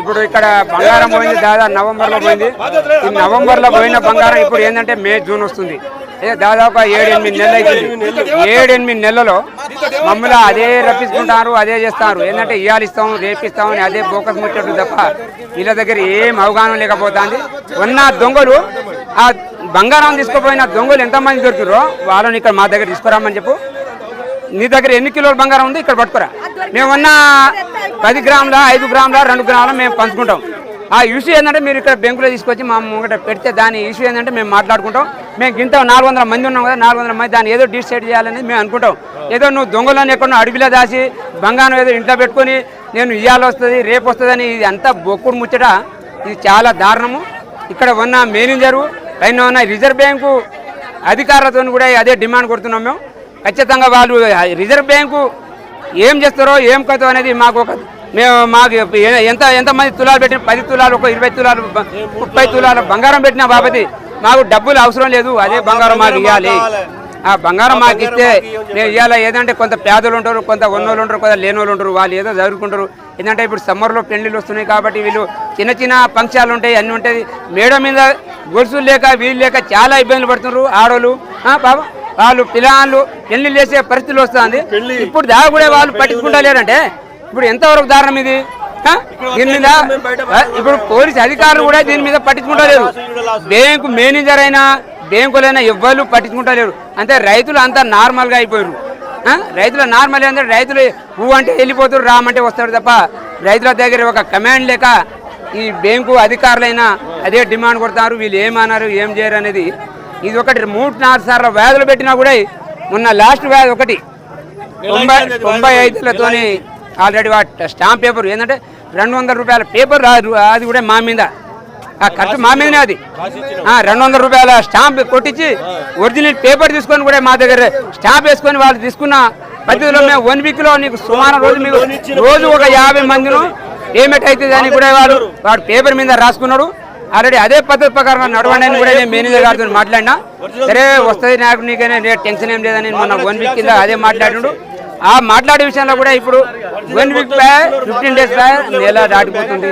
ఇప్పుడు ఇక్కడ బంగారం పోయింది దాదాపు నవంబర్లో పోయింది. ఈ నవంబర్లో పోయిన బంగారం ఇప్పుడు ఏంటంటే మే జూన్ వస్తుంది. ఏ దాదాపు ఏడు ఎనిమిది నెలలు అవుతుంది ఏడు ఎనిమిది నెలలలో మమ్మల్ని అదే రప్పించుకుంటారు అదే చేస్తారు. ఏంటంటే ఇవాళ ఇస్తాం రేపిస్తాం అని అదే బోకస్ ముచ్చట్టు తప్ప వీళ్ళ దగ్గర ఏం అవగాహన లేకపోతుంది. ఉన్న దొంగలు ఆ బంగారం తీసుకుపోయిన దొంగలు ఎంతమంది దొరికిరో వాళ్ళని ఇక్కడ మా దగ్గర తీసుకురామని చెప్పు. నీ దగ్గర ఎన్ని కిలోల బంగారం ఉంది? ఇక్కడ పట్టుకురా. మేము ఉన్న పది గ్రాముల ఐదు గ్రాముల రెండు గ్రాముల మేము పంచుకుంటాం. ఆ ఇష్యూ ఏంటంటే మీరు ఇక్కడ బ్యాంకులో తీసుకొచ్చి మా ముంగట పెడితే దాని ఇష్యూ ఏంటంటే మేము మాట్లాడుకుంటాం. మేము ఇంత నాలుగు వందల మంది ఉన్నాం కదా నాలుగు వందల మంది దాన్ని ఏదో డిసైడ్ చేయాలని మేము అనుకుంటాం. ఏదో నువ్వు దొంగలను ఎక్కడో అడవిలో దాచి బంగారం ఏదో ఇంట్లో పెట్టుకొని నేను ఇవాళ వస్తుంది రేపు వస్తుందని ఇది అంతా బొక్కుడు ముచ్చట. ఇది చాలా దారుణము. ఇక్కడ ఉన్న మేనేజరు పైన ఉన్న రిజర్వ్ బ్యాంకు అధికారులతో కూడా అదే డిమాండ్ కొడుతున్నాం మేము. ఖచ్చితంగా వాళ్ళు రిజర్వ్ బ్యాంకు ఏం చేస్తారో ఏం కథో అనేది మాకు ఒక మేము మాకు ఎంత ఎంతమంది తులాలు పెట్టిన పది తులాలు ఒక ఇరవై తులాలు ముప్పై తులాలు బంగారం పెట్టిన బాబతి మాకు డబ్బులు అవసరం లేదు అదే బంగారం మాకు ఇవ్వాలి ఆ బంగారం మాకు ఇస్తే మేము ఇవ్వాలి ఏదంటే కొంత పేదలు ఉంటారు కొంత ఉన్నోళ్ళు ఉంటారు కొంత లేనోళ్ళు ఉంటారు వాళ్ళు ఏదో చదువుకుంటారు. ఏంటంటే ఇప్పుడు సమ్మర్లో పెళ్ళిళ్ళు వస్తున్నాయి కాబట్టి వీళ్ళు చిన్న చిన్న ఫంక్షన్లు ఉంటాయి అన్నీ ఉంటాయి. మేడ మీద గొలుసులు లేక వీళ్ళు లేక చాలా ఇబ్బందులు పడుతున్నారు ఆడోళ్ళు. బాబా? వాళ్ళు పిల్లలు పెళ్ళి చేసే పరిస్థితులు వస్తుంది. ఇప్పుడు దాకా కూడా వాళ్ళు పట్టించుకుంటలేరంటే ఇప్పుడు ఎంతవరకు దారుణం ఇది? దీని మీద ఇప్పుడు పోలీస్ అధికారులు కూడా దీని మీద పట్టించుకుంటలేరు. బ్యాంకు మేనేజర్ అయినా బ్యాంకులైనా ఎవ్వరు పట్టించుకుంటలేరు. అంటే రైతులు అంతా నార్మల్గా అయిపోయారు. ఆ? రైతులు నార్మల్ అంటే రైతులు పువ్వు అంటే వెళ్ళిపోతారు రామంటే వస్తాడు తప్ప రైతుల దగ్గర ఒక కమాండ్ లేక ఈ బ్యాంకు అధికారులైనా అదే డిమాండ్ కొడతారు వీళ్ళు ఏమన్నారు ఏం చేయరు అనేది ఇది ఒకటి మూడు నాలుగు సార్లు వ్యాధులు పెట్టినా కూడా మొన్న లాస్ట్ వ్యాధి ఒకటి. తొంభై తొంభై ఐదులతోని ఆల్రెడీ స్టాంప్ పేపర్. ఏంటంటే రెండు వందల రూపాయల పేపర్ రాదు అది కూడా మా మీద. ఆ ఖర్చు మా మీదనే అది. రెండు వందల రూపాయల స్టాంప్ కొట్టించి ఒరిజినల్ పేపర్ తీసుకొని కూడా మా దగ్గర స్టాంప్ వేసుకొని వాళ్ళు తీసుకున్న పద్ధతిలో మేము వన్ వీక్లో నీకు సుమారు రోజు మీకు రోజు ఒక యాభై మందిను పేమెంట్ అవుతుంది అని కూడా వాడు వాడు పేపర్ మీద రాసుకున్నాడు. ఆల్రెడీ అదే పద్ధతి ప్రకారం నడవండి అని కూడా నేను మేనేజర్ గారితో మాట్లాడినా. సరే వస్తుంది నాకు నీకైనా నేను టెన్షన్ ఏం లేదని మొన్న వన్ వీక్ కింద అదే మాట్లాడినాడు ఆ మాట్లాడే విషయంలో కూడా ఇప్పుడు వన్ వీక్ ఫిఫ్టీన్ డేస్ నెల దాటిపోతుంది.